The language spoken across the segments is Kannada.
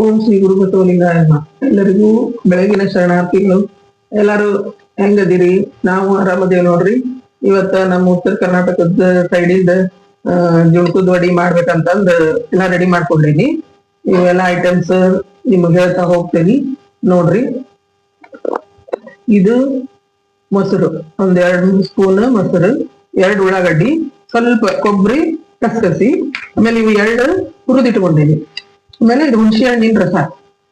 ಓಂ ಶ್ರೀ ಗುರು ಬಸವಲಿಂಗಾಯ. ಎಲ್ಲರಿಗೂ ಬೆಳಗಿನ ಶರಣಾರ್ಥಿಗಳು. ಎಲ್ಲರೂ ಹೆಂಗದಿರಿ? ನಾವು ಆರಾಮದೇವ್ ನೋಡ್ರಿ. ಇವತ್ತ ನಮ್ಮ ಉತ್ತರ ಕರ್ನಾಟಕದ ಸೈಡಿಂದ ಜುಣ್ಕುದ್ ವಡಿ ಮಾಡ್ಬೇಕಂತಂದ್ ಎಲ್ಲಾ ರೆಡಿ ಮಾಡ್ಕೊಂಡೇನಿ. ಇವೆಲ್ಲ ಐಟಮ್ಸ್ ನಿಮ್ಗೆ ಹೇಳ್ತಾ ಹೋಗ್ತೀನಿ. ನೋಡ್ರಿ. ಇದು ಮೊಸರು. ಒಂದ್ ಎರಡ್ ಸ್ಪೂನ್ ಮೊಸರು, ಎರಡು ಉಳ್ಳಾಗಡ್ಡಿ, ಸ್ವಲ್ಪ ಕೊಬ್ಬರಿ ಕಸಕಸಿ, ಆಮೇಲೆ ಇವು ಎರಡು ಹುರಿದಿಟ್ಕೊಂಡೇನಿ. ಆಮೇಲೆ ಇದು ಹುಣಸೆ ಹಣ್ಣಿನ ರಸ.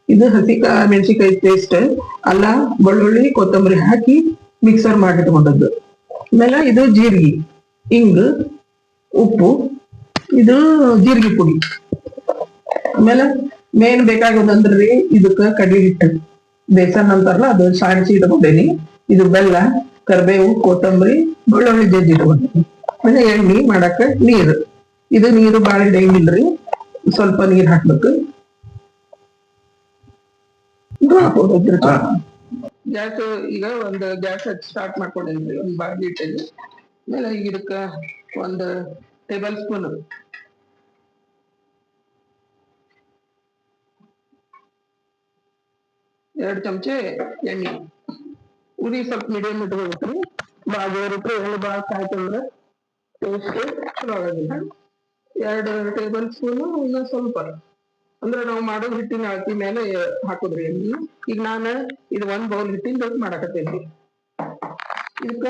ಇದು ಹಸಿ ಮೆಣಸಿನಕಾಯಿ ಪೇಸ್ಟ್ ಅಲ್ಲ ಬೆಳ್ಳುಳ್ಳಿ, ಕೊತ್ತಂಬರಿ ಹಾಕಿ ಮಿಕ್ಸರ್ ಮಾಡಿಟ್ಕೊಂಡದ್ದು. ಆಮೇಲೆ ಇದು ಜೀರಿಗೆ, ಇಂಗ್, ಉಪ್ಪು, ಇದು ಜೀರಿಗೆ ಪುಡಿ. ಆಮೇಲೆ ಮೇನ್ ಬೇಕಾಗೋದಂದ್ರಿ ಇದಕ್ಕ ಕಡಿ ಹಿಟ್ಟು. ಬೇಸನ್ ಅಂತಾರಲ್ಲ, ಅದು ಸಾಣಿಸಿ ಇಟ್ಕೊಂಡೇನಿ ಇದು ಬೆಲ್ಲ, ಕರಿಬೇವು, ಕೊತ್ತಂಬರಿ, ಬೆಳ್ಳುಳ್ಳಿ ಜಜ್ಜಿ ಇಟ್ಕೊಂಡೇನಿ ಆಮೇಲೆ ಎಣ್ಣೆ ಮಾಡಾಕ ನೀರು. ಇದು ನೀರು ಬಾಳ ಇಡಂಗಿಲ್ರಿ ಸ್ವಲ್ಪ ನೀರ್ ಹಾಕ್ಬೇಕು. ಗ್ಯಾಸ್ ಈಗ ಒಂದು ಗ್ಯಾಸ್ ಹಚ್ಚಿ ಸ್ಟಾರ್ಟ್ ಮಾಡ್ಕೊಂಡೇನ್ರಿ ಒಂದ್ ಬಾಡಿ ಇಟ್ಟಿದ್ವಿ ಆಮೇಲೆ ಈಗ ಇದಕ್ಕ ಒಂದ್ ಟೇಬಲ್ ಸ್ಪೂನ್ ಎರಡ್ ಚಮಚೆ ಎಣ್ಣೆ. ಉರಿ ಸ್ವಲ್ಪ ಮೀಡಿಯಂ ಇಟ್ಕೋಬೇಕ್ರಿ ಬಾಳ ಜೋರಿಟ್ರೆ ಎಣ್ಣೆ ಬಾಳ ಕಾಯ್ತಂದ್ರೆ ಟೇಸ್ಟ್ ಚಲೋ ಆಗೋದಿಲ್ಲ. ಎರಡು ಟೇಬಲ್ ಸ್ಪೂನ್ ಇನ್ನ ಸ್ವಲ್ಪ. ಅಂದ್ರೆ ನಾವು ಮಾಡೋ ಹಿಟ್ಟಿನ ಅಳತಿ ಮೇಲೆ ಹಾಕುದ್ರಿ. ಈಗ ನಾನು ಇದು ಒಂದ್ ಬೌಲ್ ಹಿಟ್ಟಿನ ದೊಡ್ಡ ಮಾಡಾಕತ್ತೇನ್ರಿ ಇದಕ್ಕ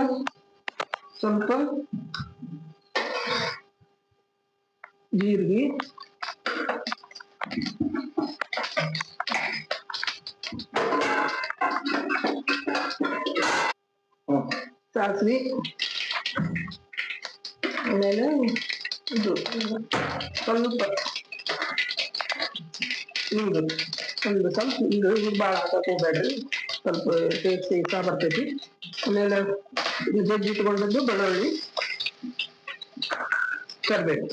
ಸ್ವಲ್ಪ ಜೀರಿಗೆ. ಸಾಸಿವೆ. ಆಮೇಲೆ ಇದು ಸ್ವಲ್ಪ ಹಿಂಗು ಒಂದು ಸ್ವಲ್ಪ ಹಿಂಗು ಭಾಳ ಹಾಕಕ್ ಹೋಗ್ಬೇಡ್ರಿ ಸ್ವಲ್ಪ ಟೇಸ್ಟ್ ಇಷ್ಟ ಬರ್ತೈತಿ ಆಮೇಲೆ ಇದು ಜಜ್ಜಿ ಇಟ್ಕೊಂಡದ್ದು ಬೆಳ್ಳುಳ್ಳಿ ಕರ್ಬೇಕು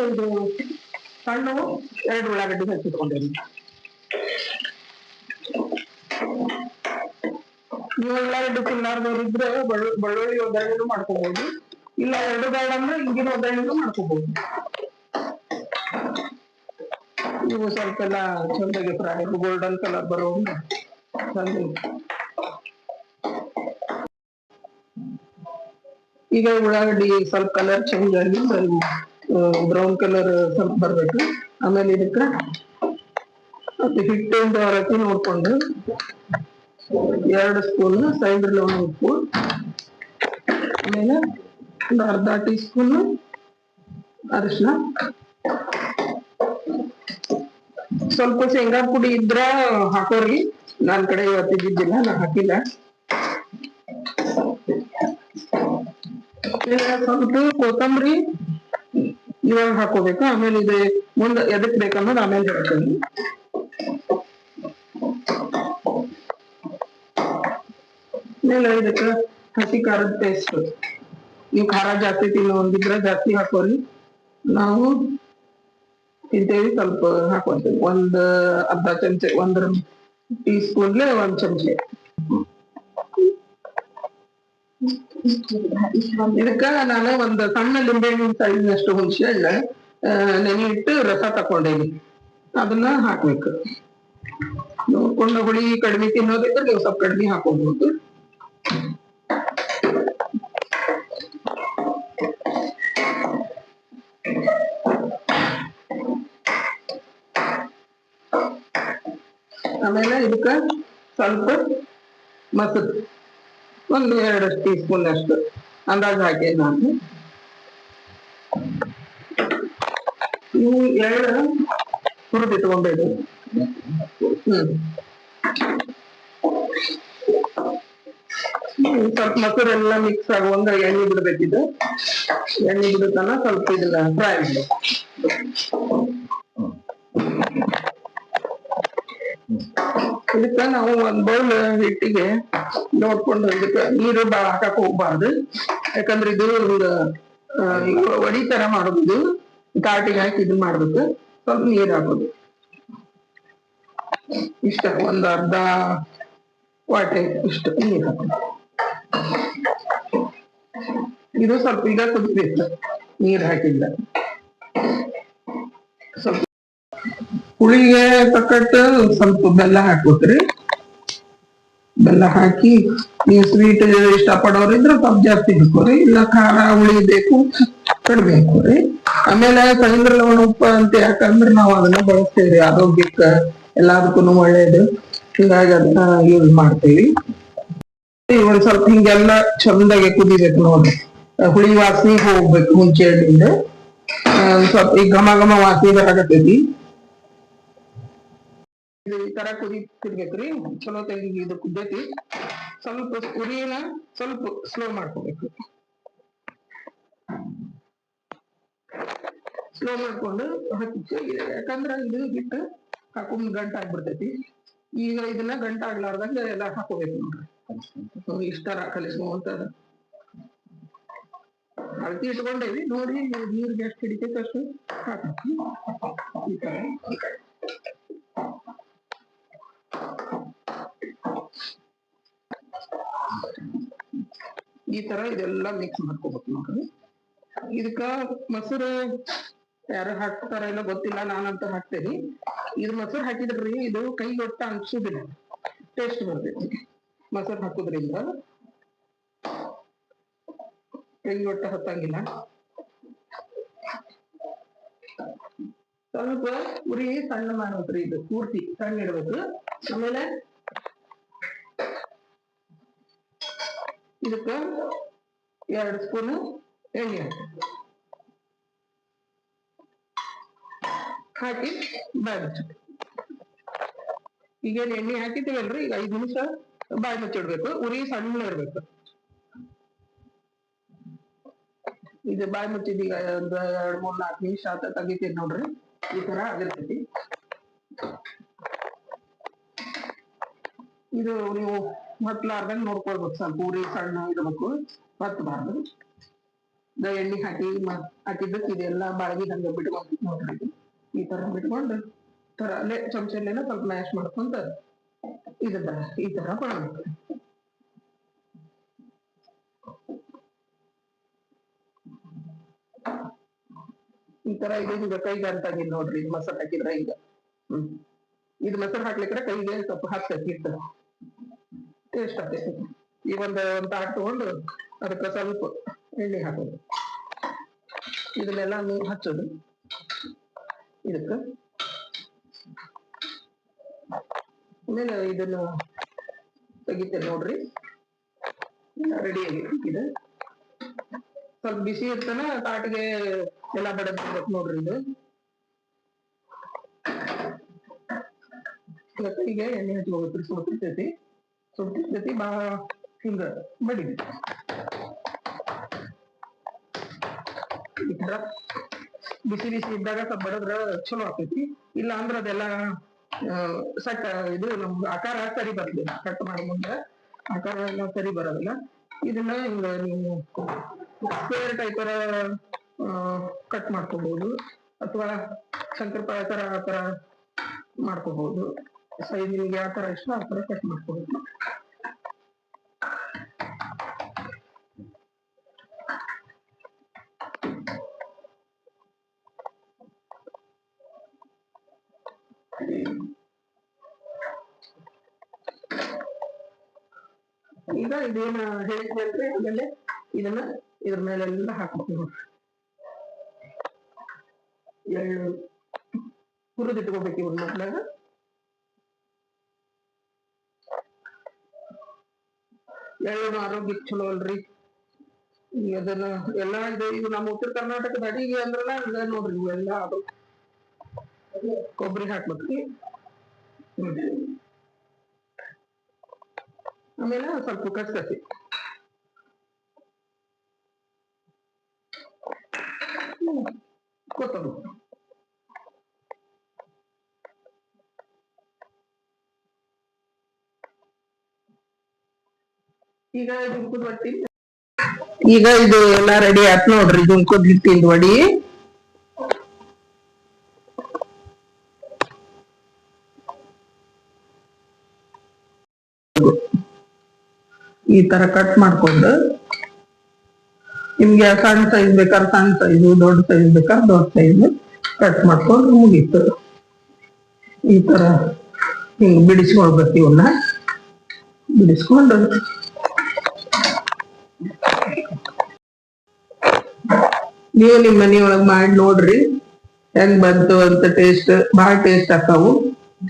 ಒಂದು ಸಣ್ಣ ಎರಡು ಉಳ್ಳಾಗಡ್ಡಿ ಹಚ್ಚಿಟ್ಕೊಂಡೇನಿ ನೀವು ಉಳ್ಳಾಗಡ್ಡಿ ತಿನ್ನಾರ್ದವ್ರು ಇದ್ರೆ ಬೆಳ್ಳು- ಬೆಳ್ಳುಳ್ಳಿ ಒಗ್ಗರಣೆನೂ ಮಾಡ್ಕೋಬಹುದು ಇಲ್ಲ, ಎರಡು ಬೇಡ ಅಂದ್ರೆ ಹಿಂಗಿನ ಒಗ್ಗರಣೆನೂ ಮಾಡ್ಕೋಬಹುದು ಇವು ಸ್ವಲ್ಪ ಎಲ್ಲ ಚಂದಾಗಿ ಫ್ರೈ ಗೋಲ್ಡನ್ ಕಲರ್ ಬರೋ ಚಂದ ಈಗ ಉಳ್ಳಾಗಡ್ಡಿ ಸ್ವಲ್ಪ ಕಲರ್ ಚೇಂಜ್ ಆಗಿ ಬ್ರೌನ್ ಕಲರ್ ಸ್ವಲ್ಪ ಬರ್ಬೇಕು. ಆಮೇಲೆ ಇದಕ್ಕ ಮತ್ತೆ ಹಿಟ್ಟಿಂದ ರೊಟ್ಟಿ ನೋಡ್ಕೊಂಡು ಎರಡು ಸ್ಪೂನ್ ಸೈಡ್ ಲೋನ್ ಉಪ್ಪು. ಒಂದು ಅರ್ಧ ಟೀ ಸ್ಪೂನು ಅರಿಶಿನ ಸ್ವಲ್ಪ ಶೇಂಗಾ ಪುಡಿ ಇದ್ರ ಹಾಕೋರಿ. ನನ್ ಕಡೆ ಇವತ್ತು ಇದ್ದಿದ್ದಿಲ್ಲ ನಾ ಹಾಕಿಲ್ಲ. ಸ್ವಲ್ಪ ಕೊತ್ತಂಬರಿ ಇವಾಗ ಹಾಕೋಬೇಕು. ಆಮೇಲೆ ಇದು ಮುಂದೆ ಎದಕ್ ಬೇಕನ್ನೋದು ಆಮೇಲೆ ಹೇಳ್ತೀನಿ. ಆಮೇಲೆ ಇದಕ್ಕೆ ಹಸಿ ಖಾರದ ಪೇಸ್ಟ್ ನೀವು ಖಾರ ಜಾಸ್ತಿ ತಿನ್ನೋ ಒಂದಿದ್ರೆ ಜಾಸ್ತಿ ಹಾಕೋರಿ. ನಾವು ತಿಂತೇವಿ ಸ್ವಲ್ಪ ಹಾಕೊಂತೇವಿ ಒಂದ್ ಅರ್ಧ ಚಮಚ ಒಂದ್ ಟೀ ಸ್ಪೂನ್ಲೆ ಒಂದ್ ಚಮಚ. ಇದಕ್ಕ ನಾನು ಒಂದ್ ಸಣ್ಣ ಲಿಂಬೆಹಣ್ಣಿನ ಸೈಜ್ನಷ್ಟು ಹುಣಸೆ ಹಣ್ಣ ನೆನೆ ಇಟ್ಟು ರಸ ತಕೊಂಡೇನಿ ಅದನ್ನ ಹಾಕ್ಬೇಕು. ನೋಡ್ಕೊಂಡು ಹುಳಿ ಕಡಿಮೆ ತಿನ್ನೋದಿದ್ರೆ ನೀವು ಸ್ವಲ್ಪ ಕಡಿಮೆ ಹಾಕೋಬಹುದು ಆಮೇಲೆ ಇದಕ್ಕೆ ಸ್ವಲ್ಪ ಮೊಸರು ಒಂದು ಎರಡು ಟೀ ಸ್ಪೂನ್ ಅಷ್ಟು. ಅಂದಾಜು ಹಾಕಿ ನಾನು. ಇವು ಎರಡು ಹ್ಮ್, ಸ್ವಲ್ಪ ಮೊಸರು ಎಲ್ಲ ಮಿಕ್ಸ್ ಆಗುವಂಗ ಎಣ್ಣೆ ಬಿಡಬೇಕಿದ್ದು ಎಣ್ಣೆ ಬಿಡುತ್ತಲ್ಲ ಸ್ವಲ್ಪ ಇದನ್ನ ಫ್ರೈ ಮಾಡ್ಬೇಕು. ಇದಕ್ಕ ನಾವು ಒಂದ್ ಬೌಲ್ ಹಿಟ್ಟಿಗೆ ನೋಡ್ಕೊಂಡು ಇದಕ್ಕ ನೀರು ಬಾಳ ಹಾಕಕ್ ಹೋಗ್ಬಾರ್ದು. ಯಾಕಂದ್ರೆ ಇದು ಒಂದು ಒಡಿ ತರ ಮಾಡೋದು. ತಾಟಿಗೆ ಹಾಕಿ ಇದನ್ನ ಮಾಡ್ಬೇಕು. ಸ್ವಲ್ಪ ನೀರ್ ಹಾಕೋದು. ಇಷ್ಟ, ಒಂದ್ ಅರ್ಧ ವಾಟೆ ಇಷ್ಟು ನೀರ್ ಹಾಕೋದು. ಇದು ಸ್ವಲ್ಪ ಈಗ ಕುದಿಬೇಕು. ನೀರ್ ಹಾಕಿಲ್ಲ. ಹುಳಿಗೆ ತಕ್ಕಟ್ಟು ಸ್ವಲ್ಪ ಬೆಲ್ಲ ಹಾಕ್ಬೇಕ್ರಿ ಬೆಲ್ಲ ಹಾಕಿ, ನೀವು ಸ್ವೀಟ್ ಇಷ್ಟ ಪಡೋರಿದ್ರೆ ಸ್ವಲ್ಪ ಜಾಸ್ತಿ ಹಾಕೋರಿ. ಇಲ್ಲ ಖಾರ, ಹುಳಿ ಬೇಕು, ಕಡಿಮೆ ಹಾಕೋರಿ. ಆಮೇಲೆ ಕಳಿಂದ್ರ ಲವಣ ಉಪ್ಪು ಅಂತ ಯಾಕಂದ್ರೆ ನಾವು ಅದನ್ನ ಬಳಸ್ತೇವ್ರಿ. ಆರೋಗ್ಯಕ್ಕ ಎಲ್ಲದಕ್ಕೂ ಒಳ್ಳೇದು. ಹಿಂಗಾಗಿ ಅದನ್ನ ಯೂಸ್ ಮಾಡ್ತೀವಿ. ಒಂದ್ ಸ್ವಲ್ಪ ಹಿಂಗೆಲ್ಲ ಚಂದಾಗೆ ಕುದಿಬೇಕು ನೋಡ್ರಿ. ಹುಳಿ ವಾಸನೆ ಹೋಗ್ಬೇಕು ಹುಂಚೆ ಹಣ್ಣಿಂದ ಸ್ವಲ್ಪ ಈ ಘಮ ಘಮ ವಾಸನೆ ಬರಾಕತ್ತೈತಿ. ಇದು ಈ ತರ ಕುದಿ ಕುದಿಬೇಕ್ರಿ. ಚಲೋ ತೆಗಿ ಇದು ಕುದ್ದೈತಿ. ಸ್ವಲ್ಪ ಉರಿನ ಸ್ವಲ್ಪ ಸ್ಲೋ ಮಾಡ್ಕೋಬೇಕು. ಸ್ಲೋ ಮಾಡ್ಕೊಂಡು ಹಾಕಿಟ್ಟು ಯಾಕಂದ್ರ ಇದು ಹಿಟ್ಟು ಹಾಕೊಂಡ್ ಗಂಟ ಆಗ್ಬಿಡ್ತೈತಿ. ಈಗ ಇದನ್ನ ಗಂಟ ಆಗ್ಲಾರ್ದಂಗ ಎಲ್ಲ ಹಾಕೋಬೇಕು ನೋಡ್ರಿ. ಇಷ್ಟರ ಕಲಿಸ್ಕೊಂತ ಅಳತಿ ಇಟ್ಕೊಂಡೇವಿ. ನೋಡಿ ನೀರ್ಗೆ ಎಷ್ಟು ಹಿಡಿತೈತೆ ಅಷ್ಟು ಹಾಕಿ. ಈ ತರ ಈ ತರ ಇದೆಲ್ಲ ಮಿಕ್ಸ್ ಮಾಡ್ಕೋಬೇಕು ನೋಡ್ರಿ. ಇದಕ್ಕ ಮೊಸರು ಯಾರು ಹಾಕ್ತಾರ ಇಲ್ಲ ಗೊತ್ತಿಲ್ಲ, ನಾನಂತೂ ಹಾಕ್ತೇನೆ. ಇದು ಮೊಸರು ಹಾಕಿದ್ರಿ, ಇದು ಕೈಗೊಟ್ಟ ಅನ್ಸುದಿಲ್ಲ ಟೇಸ್ಟ್ ಬರ್ತೈತಿ. ಮೊಸರು ಹಾಕೋದ್ರಿಂದ ಒಟ್ಟ ಹತ್ತಂಗಿಲ್ಲ. ಸ್ವಲ್ಪ ಉರಿ ಸಣ್ಣ ಮಾಡ್ಬೇಕ್ರಿ ಇದು ಪೂರ್ತಿ, ಸಣ್ಣ ಇಡ್ಬೇಕು. ಆಮೇಲೆ ಇದಕ್ಕ ಎರಡು ಸ್ಪೂನ್ ಎಣ್ಣೆ ಹಾಕ್ಬೇಕು. ಹಾಕಿ ಬಾಯಿ ಈಗೇನ್ ಎಣ್ಣೆ ಹಾಕಿದ್ದೀವಲ್ರಿ? ಈಗ ಐದು ನಿಮಿಷ ಬಾಯಿ ಮುಚ್ಚಿಡ್ಬೇಕು ಉರಿ ಸಣ್ಣ ಇರ್ಬೇಕು. ಇದು ಬಾಯಿ ಮುಚ್ಚಿದ ಈಗ ಒಂದ್ ಎರಡ್, ಮೂರ್, ನಾಲ್ಕು ನಿಮಿಷ ಆತ ತೆಗಿತೀರಿ ನೋಡ್ರಿ. ಈ ತರ ಆಗಿರ್ತೈತಿ. ಇದು ನೀವು ಹೊತ್ಲಾರ್ದಂಗ್ ನೋಡ್ಕೊಳ್ಬೇಕು. ಸ್ವಲ್ಪ ಪೂರಿ ಸಣ್ಣ ಇರ್ಬೇಕು ಬತ್ತಬಾರ್ದು ಎಣ್ಣೆ ಹಾಕಿ ಮತ್ ಹಾಕಿದ್ದಕ್ಕೆ ಇದೆಲ್ಲ ಬಾಳಗಿ ಹಂಗ ಬಿಟ್ಕೊಂಡು ನೋಡ್ರಿ ಈ ತರ ಬಿಟ್ಕೊಂಡು ತರ ಅಲ್ಲೇ ಚಮಚಲ್ಲೆಲ್ಲ ಸ್ವಲ್ಪ ಮ್ಯಾಶ್ ಮಾಡ್ಕೊಂತ ಇದ ಈ ತರ ಮಾಡ್ಬೇಕು. ಈ ತರ ಇದೆ ಈಗ ಕೈಗೆ ಅಂತಾಗಿಲ್ಲ ನೋಡ್ರಿ ಇದು ಮೊಸರು ಹಾಕಿದ್ರ ಈಗ. ಹ್ಮ್. ಇದು ಮೊಸರು ಹಾಕ್ಲಿಕ್ಕೆ ಕೈಗೆ ಸ್ವಲ್ಪ ಹಾಕ್ತೈತಿ ಹಿಟ್ಟು ಟೇಸ್ಟ್ ಆಗ್ತೈತಿ ಈ ಒಂದು ಒಂದು ತಾಟ್ ತಗೊಂಡು ಅದಕ್ಕೆ ಸ್ವಲ್ಪ ಎಣ್ಣೆ ಹಾಕೋದು. ಇದನ್ನೆಲ್ಲ ನೀರು ಹಚ್ಚೋದು. ಇದಕ್ಕೆ ಆಮೇಲೆ ಇದನ್ನ ತೆಗಿತೇನೆ ನೋಡ್ರಿ. ರೆಡಿ ಆಗೈತಿ ಇದು ಸ್ವಲ್ಪ ಬಿಸಿ ಇರ್ತಾನ ತಾಟಿಗೆ ಎಲ್ಲ ಬಡದ್ಬೇಕು ನೋಡ್ರಿ ಇದು. ಈಗ ಕೈಗೆ ಸ್ವಲ್ಪ ಹಚ್ಕೋಬೇಕ್ರಿ ಸುಡ್ತಿರ್ತೈತಿ ಜೊತೆ ಬಾ ಹಿಂಗ ಬಡಿದ್ವಿ ಈ ಬಿಸಿ ಬಿಸಿ ಇದ್ದಾಗ ಸ್ವಲ್ಪ ಬಡದ್ರ ಚಲೋ ಆಗ್ತೈತಿ. ಇಲ್ಲ ಅಂದ್ರ ಅದೆಲ್ಲ ಸಟ್ ಇದು ನಮ್ಗೆ ಆಕಾರ ಸರಿ ಬರ್ಲಿಲ್ಲ. ಕಟ್ ಮಾಡೋ ಮುಂದೆ. ಆಕಾರ ಎಲ್ಲ ಸರಿ ಬರೋದಿಲ್ಲ. ಇದನ್ನ ಹಿಂಗ ನೀವು ಸ್ಕ್ವೇರ್ ಟೈಪರ ಕಟ್ ಮಾಡ್ಕೋಬಹುದು ಅಥವಾ ಶಂಕರಪಾಳೆ ತರ ಆ ತರ ಮಾಡ್ಕೋಬಹುದು ಸೈಜ್ ನಿಮ್ಗೆ ಯಾವ ತರ ಇಷ್ಟ, ಆ ತರ ಕಟ್ ಮಾಡ್ಕೋಬೇಕು. ಈಗ ಇದೇನ ಹೇಳಿದ್ನಲ್ರಿ ಆಮೇಲೆ ಇದನ್ನ ಇದ್ರ ಮೇಲೆಲ್ಲ ಹಾಕ್ಬೇಕು ಎಳ್ಳು ಹುರಿದಿಟ್ಕೋಬೇಕು ಇವ್ರ ಮೊದ್ಲಾಗ ಎಳ್ಳು ಆರೋಗ್ಯ ಚಲೋ ಅಲ್ರಿ. ಈಗ ಅದನ್ನ ಎಲ್ಲಾ ಇದೆ, ಇದು ನಮ್ಮ ಉತ್ತರ ಕರ್ನಾಟಕದ ಅಡಿಗೆ ಅಂದ್ರಲ್ಲ ಇದ ನೋಡ್ರಿ ಇವೆಲ್ಲ ಅದು. ಕೊಬ್ಬರಿ ಹಾಕ್ಬೇಕ್ರಿ. ಆಮೇಲೆ ಸ್ವಲ್ಪ ಕಸಕಸಿ ಕೊತ್ತಂಬರಿ. ಈಗ ಈಗ ಇದು ಎಲ್ಲಾ ರೆಡಿ ಆತ್ ನೋಡ್ರಿ ದುಂಕುದ್ ಹಿಟ್ಟಿಂದ ವಡಿ ಈ ತರ ಕಟ್ ಮಾಡ್ಕೊಂಡು. ನಿಮ್ಗೆ ಸಣ್ಣ ಸೈಜ್ ಬೇಕಾದ್ರೆ ಸಣ್ಣ ಸೈಜ್ ದೊಡ್ಡ ಸೈಜ್ ಬೇಕಾದ್ರೆ ದೊಡ್ಡ ಸೈಜ್ ಕಟ್ ಮಾಡ್ಕೊಂಡು ಮುಗೀತು. ಈ ತರ ಹಿಂಗ್ ಬಿಡಿಸ್ಕೊಳ್ಬೇಕು ಇವನ್ನ. ಬಿಡಿಸ್ಕೊಂಡು ನೀವು ನಿಮ್ಮ ಮನೆಯೊಳಗ್ ಮಾಡಿ ನೋಡ್ರಿ. ಹೆಂಗ್ ಬಂತು ಅಂತ ಟೇಸ್ಟ್ ಬಾಳ ಟೇಸ್ಟ್ ಆಕಾವು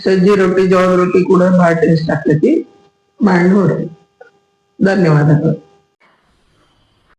ಸಜ್ಜಿ ರೊಟ್ಟಿ, ಜೋಳದ ರೊಟ್ಟಿ ಕೂಡ ಬಾಳ ಟೇಸ್ಟ್ ಆಗ್ತೈತಿ. ಮಾಡಿ ನೋಡ್ರಿ. ಧನ್ಯವಾದಗಳು.